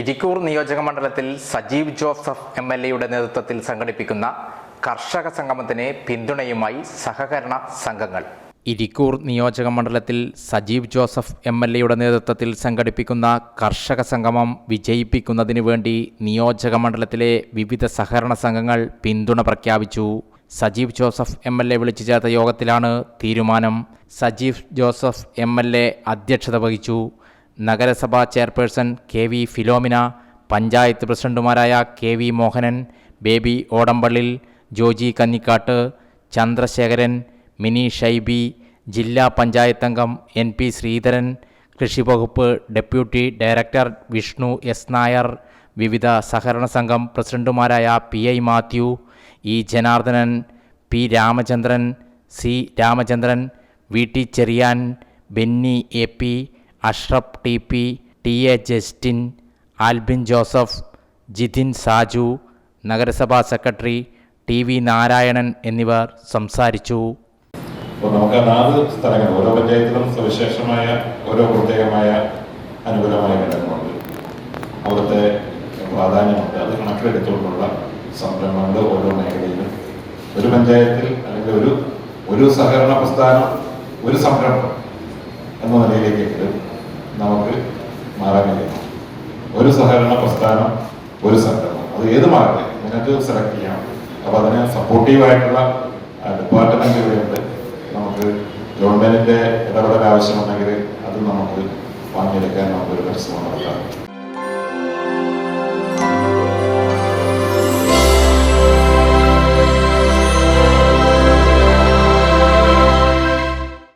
ഇരിക്കൂർ നിയോജക മണ്ഡലത്തിൽ Sajeev Joseph M L എയുടെ നേതൃത്വത്തിൽ സംഘടിപ്പിക്കുന്ന കർഷക സംഗമത്തിന് പിന്തുണയുമായി സഹകരണ സംഘങ്ങൾ. ഇരിക്കൂർ നിയോജക മണ്ഡലത്തിൽ സജീവ് ജോസഫ് എം എൽ എയുടെ നേതൃത്വത്തിൽ സംഘടിപ്പിക്കുന്ന കർഷക സംഗമം വിജയിപ്പിക്കുന്നതിന് വേണ്ടി നിയോജക മണ്ഡലത്തിലെ വിവിധ സഹകരണ സംഘങ്ങൾ പിന്തുണ പ്രഖ്യാപിച്ചു. Sajeev Joseph M L A വിളിച്ചു ചേർത്ത യോഗത്തിലാണ് തീരുമാനം. Sajeev Joseph M L A അധ്യക്ഷത വഹിച്ചു. നഗരസഭാ chairperson K V Philomina panchayat പ്രസിഡന്റുമാരായ കെ വി മോഹനൻ ബേബി ഓടമ്പള്ളിൽ ജോജി കന്നിക്കാട്ട് ചന്ദ്രശേഖരൻ മിനി ഷൈബി ജില്ലാ പഞ്ചായത്ത് അംഗം എൻ പി ശ്രീധരൻ കൃഷിവകുപ്പ് deputy director Vishnu S Nair വിവിധ സഹകരണ സംഘം പ്രസിഡന്റുമാരായ P I Mathew E Janardhanan P Ramachandran C Ramachandran V T Cheriyan Benny A P Ashraf T P T A Justin Albin Joseph Jithin Saju നഗരസഭാ secretary T V Narayanan എന്നിവർ സംസാരിച്ചു. അപ്പോൾ നമുക്ക് നാല് സ്ഥലങ്ങൾ ഓരോ പഞ്ചായത്തിലും സവിശേഷമായ ഓരോ പ്രത്യേകമായ അനുകൂലമായ ഘടകങ്ങളുണ്ട്. അവിടുത്തെ പ്രാധാന്യമുണ്ട്. അത് കണക്കിലെടുത്തുകൊണ്ടുള്ള സംരംഭങ്ങൾ ഓരോ മേഖലയിലും. ഒരു പഞ്ചായത്തിൽ അല്ലെങ്കിൽ ഒരു ഒരു സഹകരണ പ്രസ്ഥാനം ഒരു സംരംഭം എന്ന നിലയിലേക്കെങ്കിലും നമുക്ക് മാറാൻ ഒരു സഹകരണ പ്രസ്ഥാനം ഒരു സംഘടന അത് ഏത് മാറട്ടെ? നിങ്ങൾക്ക് സെലക്ട് ചെയ്യാം. അപ്പോൾ അതിന് സപ്പോർട്ടീവായിട്ടുള്ള ഡിപ്പാർട്ട്മെന്റ് ഇവിടെയുണ്ട്. നമുക്ക് ഗവൺമെന്റിന്റെ ഇടപെടൽ ആവശ്യമുണ്ടെങ്കിൽ അത് നമുക്ക് വാങ്ങിയെടുക്കാൻ നമുക്കൊരു പരിശ്രമം നടത്താം.